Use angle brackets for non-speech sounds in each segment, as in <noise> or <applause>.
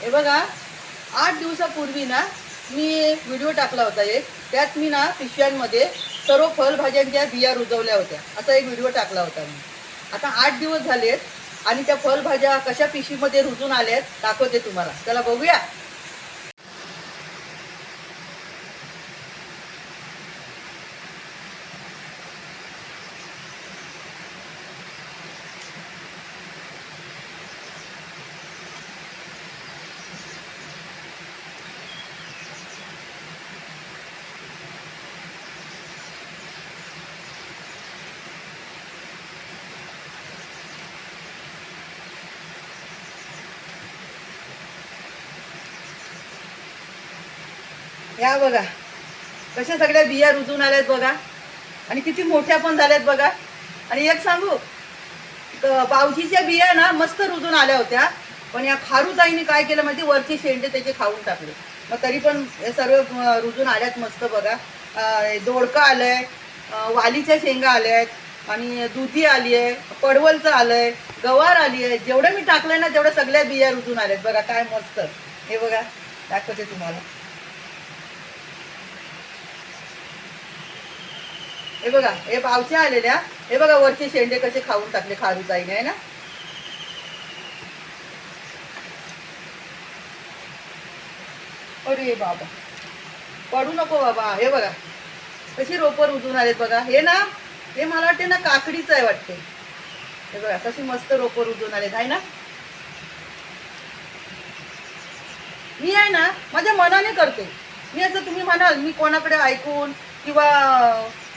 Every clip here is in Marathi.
हे बघा आठ दिवसापूर्वी ना मी व्हिडिओ टाकला होता एक. त्यात मी ना पिशव्यांमध्ये सर्व फळभाज्यांच्या बिया रुजवल्या होत्या. असा एक व्हिडिओ टाकला होता मी. आता आठ दिवस झालेत आणि त्या फळभाज्या कशा पिशवीमध्ये रुजून आल्यात दाखवते तुम्हाला. चला बघूया. या बघा. कशा सगळ्या बिया रुजून आल्यात बघा. आणि किती मोठ्या पण झाल्यात बघा. आणि एक सांगू क- पावशीच्या बिया ना मस्त रुजून आल्या होत्या. पण या खारूताईने काय केलं माहिती? वरचे शेंडे त्याचे खाऊन टाकले. मग तरी पण हे सर्व रुजून आल्यात मस्त बघा. दोडकं दोडका आलंय वालीच्या शेंगा आल्यात. आणि दुधी आली आहे पडवलचं आलंय गवार आली आहे जेवढं मी टाकलंय ना तेवढं सगळ्या बिया रुजून आल्यात. बघा काय मस्त. हे बघा दाखवते तुम्हाला. हे बघा हे पावच्या आलेल्या हे बघा वरचे शेंडे कसे खाऊन टाकले खारुताईने आहे ना? अरे बाबा पडू नको बाबा हे बघा कशी रोपं रुजून आलेत बघा हे ना हे मला वाटते ना काकडीचं आहे वाटते. हे बघा कशी मस्त रोपं रुजून आलेत आहे ना? मी आहे ना माझ्या मनाने करते. मी असं तुम्ही म्हणाल मी कोणाकडे ऐकून किंवा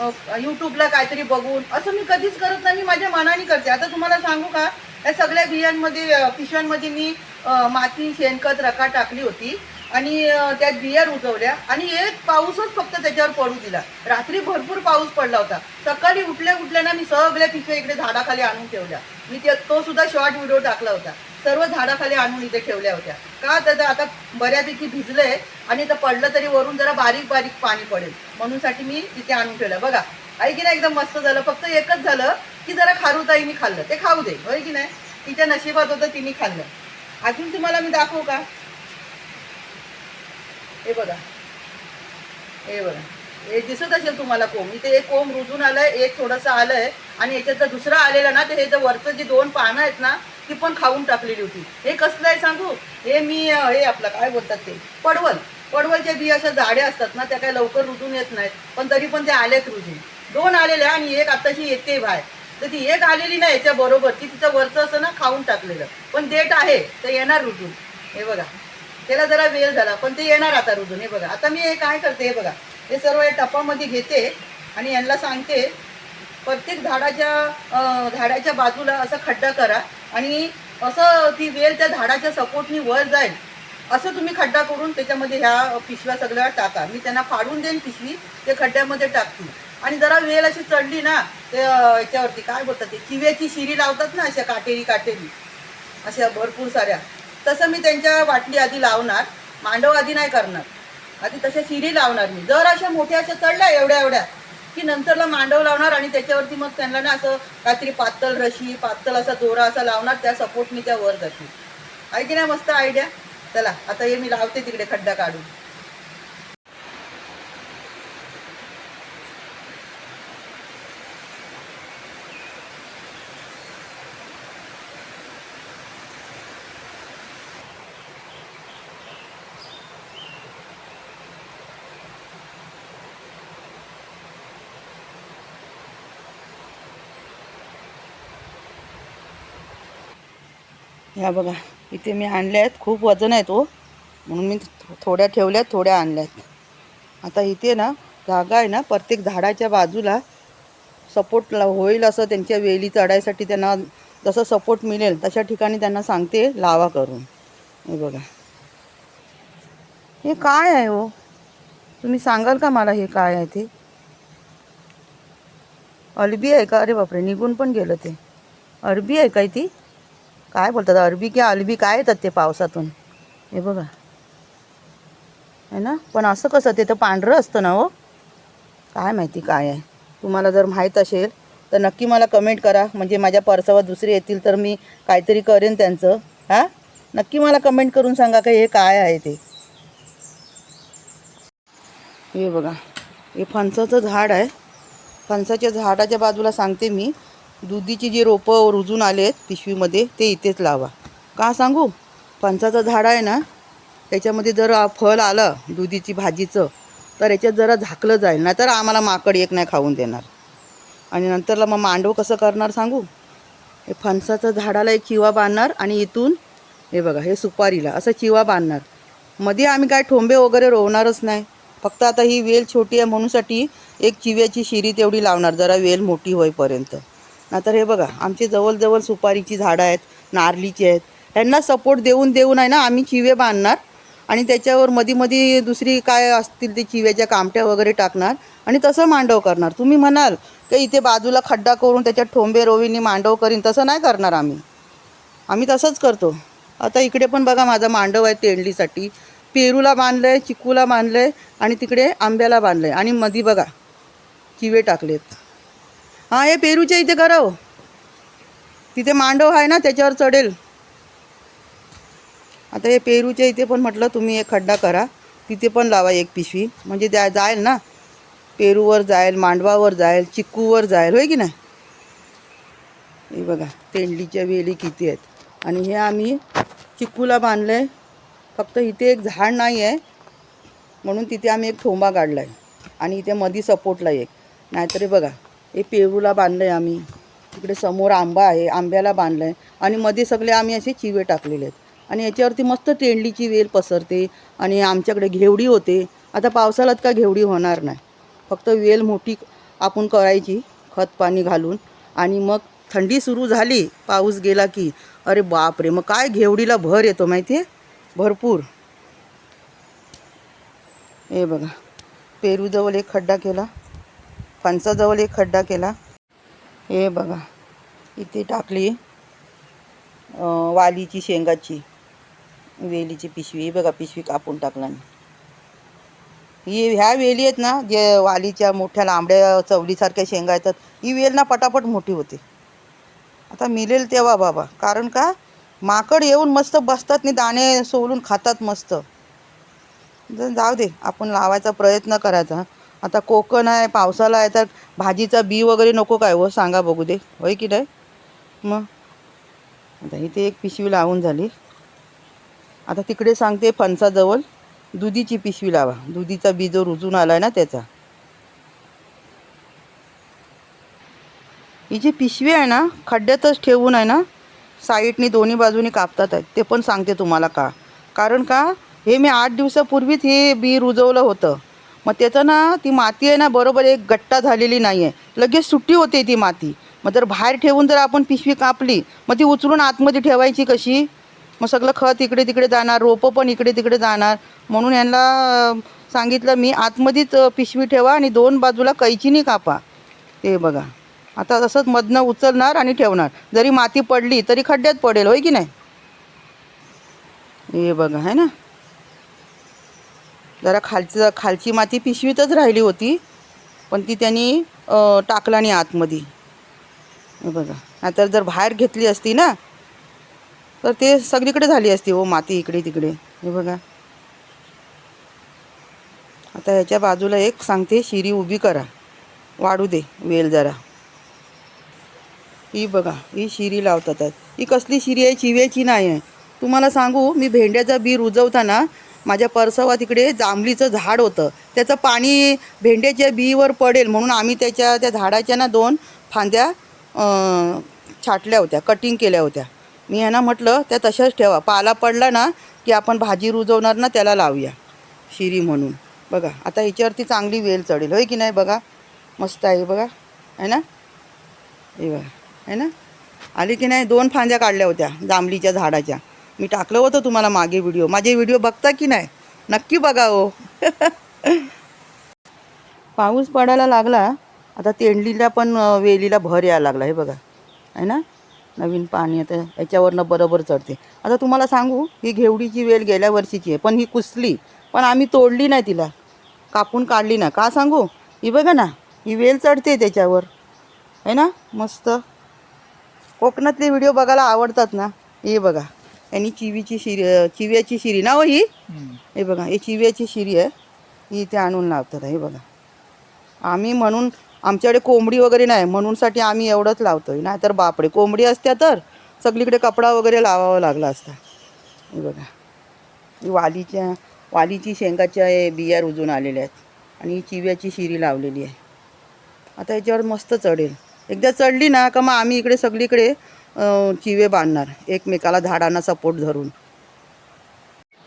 यूट्यूबला काहीतरी बघून. असं मी कधीच करत नाही मी माझ्या मनाने करते. आता तुम्हाला सांगू का या सगळ्या बियांमध्ये पिशव्यांमध्ये मी माती शेणखत रका टाकली होती. आणि त्यात बिया रुजवल्या. आणि एक पाऊसच फक्त त्याच्यावर पडू दिला. रात्री भरपूर पाऊस पडला होता. सकाळी उठल्या उठल्या ना मी सगळ्या पिशव्या इकडे झाडाखाली आणून ठेवल्या. मी ते तो सुद्धा शॉर्ट व्हिडिओ टाकला होता. सर्व झाडाखाली आणून इथे ठेवल्या होत्या. का तर आता बऱ्यापैकी भिजलंय आणि तर पडलं तरी वरून जरा बारीक बारीक पाणी पडेल. म्हणून साठी मी तिथे आणून ठेवलं. बघा आहे की नाही? एकदम मस्त झालं. फक्त एकच झालं की जरा खारुताईने खाल्लं. ते खाऊ दे. होय की नाही? तिच्या नशिबात होतं तिने खाल्लं. अजून तुम्हाला मी दाखवू का? हे बघा. हे बघा. हे दिसत असेल तुम्हाला कोंब. इथे एक कोंब रुजून आलंय एक थोडंसं आलंय आणि याच्यात जर दुसरं आलेलं ना तर हे जर वरचं जी दोन पानं आहेत ना ती पण खाऊन टाकलेली होती. हे कसलं आहे सांगू? हे मी हे आपलं काय बोलतात ते? पडवल. पडवलच्या बिया अशा जाड्या असतात ना त्या काही लवकर रुजून येत नाहीत. पण तरी पण ते आल्यात रुजून. दोन आलेल्या आणि एक आत्ताशी येते बाहेर. तर ती एक आलेली ना याच्या बरोबर ती तिचं वरचं असं ना खाऊन टाकलेलं. पण देठ आहे तर येणार रुजून. हे बघा. त्याला जरा वेळ झाला पण ते येणार आता रुजून. हे बघा. आता मी हे काय करते हे बघा. हे सर्व या टपामध्ये घेते आणि यांना सांगते प्रत्येक झाडाच्या झाडाच्या बाजूला असा खड्डा करा. आणि असं ती वेल त्या झाडाच्या सपोर्टनी वर जाईल असं तुम्ही खड्डा करून त्याच्यामध्ये ह्या पिशव्या सगळ्या टाका. मी त्यांना फाडून देईन पिशवी ते खड्ड्यामध्ये टाकतील. आणि जरा वेल अशी चढली ना ते याच्यावरती काय बोलतात ते चिव्याची शिरी लावतात ना अशा काटेरी काटेरी अशा भरपूर साऱ्या. तसं मी त्यांच्या वाटली आधी लावणार मांडव आधी नाही करणार. आधी तशा शिरी लावणार मी. जर अशा मोठ्या अशा चढल्या एवढ्या एवढ्या की नंतरला मांडव लावणार आणि त्याच्यावरती मग त्यांना ना असं काहीतरी पातळ रशी पातळ असा दोरा असा लावणार त्या सपोर्टने त्या वर जातील आहे की नाही? मस्त आयडिया चला आता हे मी लावते तिकडे खड्डा काढून. ह्या बघा इथे मी आणल्या आहेत. खूप वजन आहे तो हो. म्हणून मी थोड्या ठेवल्यात थोड्या आणल्यात. आता इथे ना जागा आहे ना प्रत्येक झाडाच्या बाजूला सपोर्ट होईल असं त्यांच्या वेली चढायसाठी त्यांना जसं सपोर्ट मिळेल तशा ठिकाणी त्यांना सांगते लावा करून. हे बघा. हे काय आहे हो? तुम्ही सांगाल का मला हे काय आहे ते? अरबी आहे का? अरे बापरे निघून पण गेलं ते. अरबी आहे काय ती? काय बोलतात अरबी किंवा अलबी काय येतात ते पावसातून? हे बघा. आहे ना? पण असं कसं ते तर पांढरं असतं ना हो? काय माहिती काय आहे. तुम्हाला जर माहीत असेल तर नक्की मला कमेंट करा. म्हणजे माझ्या पर्सावर दुसरे येतील तर मी काहीतरी करेन त्यांचं. हां? नक्की मला कमेंट करून सांगा का हे काय आहे ते. हे बघा. हे फणसाचं झाड आहे. फणसाच्या झाडाच्या बाजूला सांगते मी. दुधीची जी रोपं रुजून आले आहेत पिशवीमध्ये ते इथेच लावा. का सांगू? फणसाचं झाड आहे ना त्याच्यामध्ये जर फळ आलं दुधीची भाजीचं तर याच्यात जरा झाकलं जाईल. नाहीतर आम्हाला माकड एक नाही खाऊन देणार. आणि नंतरला मग मांडव कसं करणार सांगू? हे फणसाचं झाडाला एक चिवा बांधणार आणि इथून हे बघा हे सुपारीला असं चिवा बांधणार. मध्ये आम्ही काय ठोंबे वगैरे रोवणारच नाही. फक्त आता ही वेल छोटी आहे म्हणूनसाठी एक चिव्याची शिरी तेवढी लावणार जरा वेल मोठी होईपर्यंत. नाहीतर हे बघा आमची जवळजवळ सुपारीची झाडं आहेत नारलीची आहेत ह्यांना सपोर्ट देऊन देऊन आहे ना आम्ही चिवे बांधणार आणि त्याच्यावर मधी मधी दुसरी काय असतील ते चिव्याच्या कामट्या वगैरे टाकणार आणि तसं मांडव करणार. तुम्ही म्हणाल की इथे बाजूला खड्डा करून त्याच्यात ठोंबे रोवींनी मांडव करीन तसं नाही करणार आम्ही. आम्ही तसंच करतो. आता इकडे पण बघा माझा मांडव आहे तेंडलीसाठी. पेरूला बांधलं आहे चिकूला बांधलं आहे आणि तिकडे आंब्याला बांधलं आहे आणि मधी बघा चिवे टाकलेत. हां हे पेरूच्या इथे करावं. तिथे मांडव आहे ना त्याच्यावर चढेल. आता हे पेरूच्या इथे पण म्हटलं तुम्ही एक खड्डा करा. तिथे पण लावा एक पिशवी. म्हणजे त्या जाईल ना पेरूवर जाईल मांडवावर जाईल चिक्कूवर जाईल होय की नाही? हे बघा तेंडलीच्या वेली किती आहेत. आणि हे आम्ही चिक्कूला बांधलं आहे फक्त इथे एक झाड नाही आहे. म्हणून तिथे आम्ही एक ठोंबा काढला आहे आणि इथे मधी सपोर्टला एक. नाहीतर बघा हे पेरूला बांधलं आहे आम्ही. तिकडे समोर आंबा आहे आंब्याला बांधलं आहे आणि मध्ये सगळे आम्ही असे चिवे टाकलेले आहेत. आणि याच्यावरती मस्त तेंडलीची वेल पसरते आणि आमच्याकडे घेवडी होते. आता पावसाळ्यात का घेवडी होणार नाही. फक्त वेल मोठी आपण करायची खत पाणी घालून. आणि मग थंडी सुरू झाली पाऊस गेला की अरे बापरे मग काय घेवडीला भर येतो माहिती आहे? भरपूर. हे बघा पेरूजवळ एक खड्डा केला. फणसाजवळ एक खड्डा केला. हे बघा इथे टाकली वालीची शेंगाची वेलीची पिशवी. ही बघा पिशवी कापून टाकला ही ह्या वेली आहेत ना जे वालीच्या मोठ्या लांबड्या चवलीसारख्या शेंगा येतात ही वेल ना पटापट मोठी होते. आता मिळेल तेव्हा बाबा. कारण का? माकड येऊन मस्त बसतात नाही दाणे सोलून खातात मस्त. जाऊ दे आपण लावायचा प्रयत्न करायचा. आता कोकण आहे पावसाला आहे तर भाजीचा बी वगैरे नको काय हो? सांगा बघू दे. होय की नाही? मग. आता इथे एक पिशवी लावून झाली. आता तिकडे सांगते फणसाजवळ. दुधीची पिशवी लावा. दुधीचा बी जो रुजून आला आहे ना त्याचा. ही जी पिशवी आहे ना खड्ड्यातच ठेवून आहे ना साईडनी दोन्ही बाजूनी कापतात आहेत. ते पण सांगते तुम्हाला का? कारण का हे मी आठ दिवसापूर्वीच हे बी रुजवलं होतं. मग त्याचं ना ती माती आहे ना बरोबर एक गट्टा झालेली नाही आहे लगेच सुट्टी होते ती माती. मग जर बाहेर ठेवून जर आपण पिशवी कापली मग ती उचलून आतमध्ये ठेवायची कशी? मग सगळं खत इकडे तिकडे जाणार रोपं पण इकडे तिकडे जाणार. म्हणून यांना सांगितलं मी आतमध्येच पिशवी ठेवा आणि दोन बाजूला कैचीनी कापा. ते बघा. आता तसंच मधनं उचलणार आणि ठेवणार. जरी माती पडली तरी खड्ड्यात पडेल होय की नाही? हे बघा आहे ना? जरा खालचं खालची माती पिशवीतच राहिली होती पण ती त्यांनी टाकला नाही आतमध्ये. बघा. नाहीतर जर बाहेर घेतली असती ना तर ते सगळीकडे झाली असती हो माती इकडे तिकडे. हे बघा. आता ह्याच्या बाजूला एक सांगते शिरी उभी करा. वाढू दे वेल जरा. ही बघा ही शिरी लावतात. ही कसली शिरी आहे चिव्याची नाही आहे. तुम्हाला सांगू मी भेंड्याचा बी रुजवताना माझ्या परसवा तिकडे जांभळीचं झाड होतं. त्याचं पाणी भेंड्याच्या बीवर पडेल म्हणून आम्ही त्याच्या त्या झाडाच्या ना दोन फांद्या छाटल्या होत्या कटिंग केल्या होत्या. मी ह्यांना म्हटलं त्या तशाच ठेवा. पाला पडला ना की आपण भाजी रुजवणार ना त्याला लावूया. शिरी म्हणून. बघा आता ह्याच्यावरती चांगली वेल चढेल. होय की नाही बघा? मस्त आहे बघा. आहे ना? हे बघा. आहे ना? आली की नाही? दोन फांद्या काढल्या होत्या जांभळीच्या झाडाच्या. मी टाकलं होतं तुम्हाला मागे व्हिडिओ माझे व्हिडिओ बघता की नाही? नक्की बघा हो. <laughs> पाऊस पडायला लागला आता तेंडलीला पण वेलीला भर यायला लागला हे बघा. आहे ना? नवीन पाणी आता याच्यावरनं बरोबर चढते. आता तुम्हाला सांगू ही घेवडीची वेल गेल्या वर्षीची आहे पण ही कुसली. पण आम्ही तोडली नाही तिला. कापून काढली ना का सांगू? ही बघा ना ही वेल चढते त्याच्यावर. आहे ना? मस्त. कोकणातले व्हिडिओ बघायला आवडतात ना? हे बघा. यांनी चिवीची शिरी चिव्याची शिरी ना हो? ही हे बघा ही चिव्याची शिरी आहे. ही इथे आणून लावतात हे बघा. आम्ही म्हणून आमच्याकडे कोंबडी वगैरे नाही म्हणूनसाठी आम्ही एवढंच लावतोय. नाहीतर बापडे कोंबडी असत्या तर सगळीकडे कपडा वगैरे लावावा लागला असता. हे बघा. ही वालीच्या वालीची शेंगाच्या हे बिया रुजून आलेल्या आहेत. आणि ही चिव्याची शिरी लावलेली आहे. आता याच्यावर मस्त चढेल. एकदा चढली ना का मग आम्ही इकडे सगळीकडे चिवे बांधणार एकमेकाला झाडांना सपोर्ट धरून.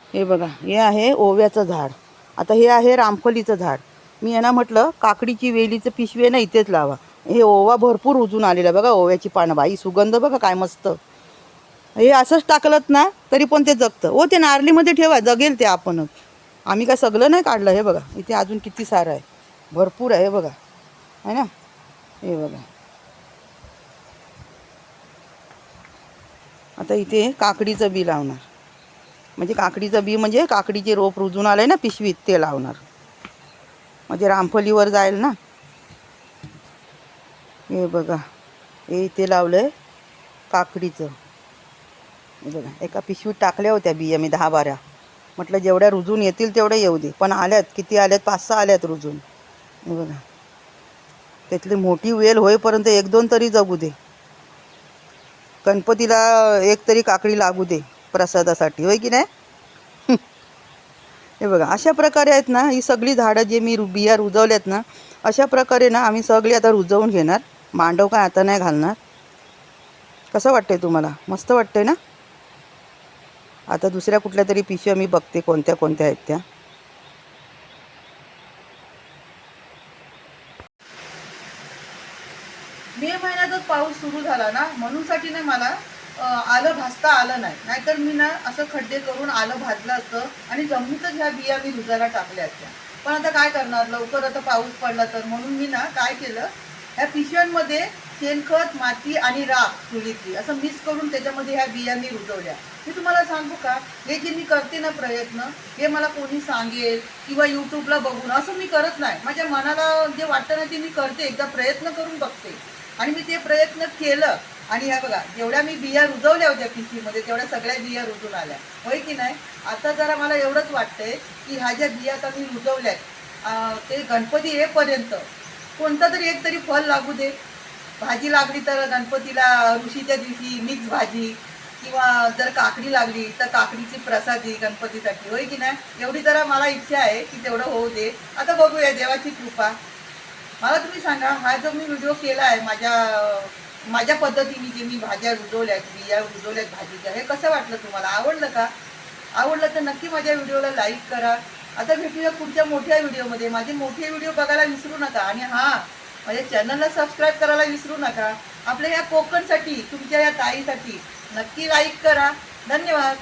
हे बघा हे आहे ओव्याचं झाड. आता हे आहे रामफलीचं झाड. मी यांना म्हटलं काकडीची वेलीचं पिशवे ना इथेच लावा. हे ओवा भरपूर उजून आलेला बघा ओव्याची पानं. बाई सुगंध बघा काय मस्त. हे असंच टाकलत ना तरी पण ते जगतं. हो ते नारलीमध्ये ठेवा जगेल ते आपणच. आम्ही काय सगळं नाही काढलं हे बघा. इथे अजून किती सारं आहे. भरपूर आहे हे बघा. आहे ना? हे बघा. आता इथे काकडीचं बी लावणार. म्हणजे काकडीचं बी म्हणजे काकडीचे रोप रुजून आलंय ना पिशवीत ते लावणार. म्हणजे रामफलीवर जाईल ना. हे बघा हे इथे लावलं आहे काकडीचं. हे बघा एका पिशवीत टाकल्या होत्या बिया मी दहा बारा म्हटलं जेवढ्या रुजून येतील तेवढ्या येऊ दे. पण आल्यात किती आल्यात? पाच सहा आल्यात रुजून. हे बघा. त्यातली मोठी वेल होईपर्यंत एक दोन तरी जगू दे. गणपतीला एक तरी काकडी लागू दे प्रसादासाठी होय की नाही? हे बघा अशा प्रकारे आहेत ना ही सगळी झाडं जे मी रु बिया रुजवल्यात ना अशा प्रकारे ना आम्ही सगळी आता रुजवून घेणार. मांडव काय आता नाही घालणार. कसं वाटतंय तुम्हाला? मस्त वाटतंय ना? आता दुसऱ्या कुठल्या तरी पिशव्या मी बघते कोणत्या कोणत्या आहेत त्या मे महिन्यातच पाऊस सुरू झाला ना म्हणूनसाठी ना मला आलं भाजता आलं नाही. नाहीतर मी ना असं खड्डे करून आलं भाजलं असतं आणि जमिनीतच ह्या बिया मी रुजायला टाकल्या असत्या. पण आता काय करणार? लवकर आता पाऊस पडला तर. म्हणून मी ना काय केलं? ह्या पिशव्यांमध्ये शेणखत माती आणि राख चुलीतली असं मिक्स करून त्याच्यामध्ये ह्या बिया मी रुजवल्या. मी तुम्हाला सांगू का? हे जे मी करते ना प्रयत्न हे मला कोणी सांगेल किंवा यूट्यूबला बघून असं मी करत नाही. माझ्या मनाला जे वाटतं ना ते मी करते. एकदा प्रयत्न करून बघते. आणि मी ते प्रयत्न केलं. आणि ह्या बघा जेवढ्या मी बिया रुजवल्या होत्या पिशीमध्ये तेवढ्या सगळ्या बिया रुजून आल्या. होय की नाही? आता जरा मला एवढंच वाटतंय की ह्या ज्या बिया आता मी रुजवल्या ते गणपती येईपर्यंत कोणतं तरी एक तरी फल लागू दे. भाजी लागली तर गणपतीला ऋषीच्या दिवशी मिक्स भाजी किंवा जर काकडी लागली तर काकडीची प्रसादी गणपतीसाठी. होय की नाही? एवढी जरा मला इच्छा आहे की तेवढं होऊ दे. आता बघूया देवाची कृपा. मला तुम्ही सांगा हा जो मी व्हिडिओ केला आहे माझ्या माझ्या पद्धतीने जे मी भाज्या रुजवल्यात बिया रुजवल्यात भाजीच्या हे कसं वाटलं तुम्हाला? आवडलं का? आवडलं तर नक्की माझ्या व्हिडिओला लाईक करा. आता भेटूया पुढच्या मोठ्या व्हिडिओमध्ये माझे मोठे व्हिडिओ बघायला विसरू नका. आणि हां माझ्या चॅनलला सबस्क्राईब करायला विसरू नका. आपल्या या कोकणसाठी तुमच्या या ताईसाठी नक्की लाईक करा. धन्यवाद.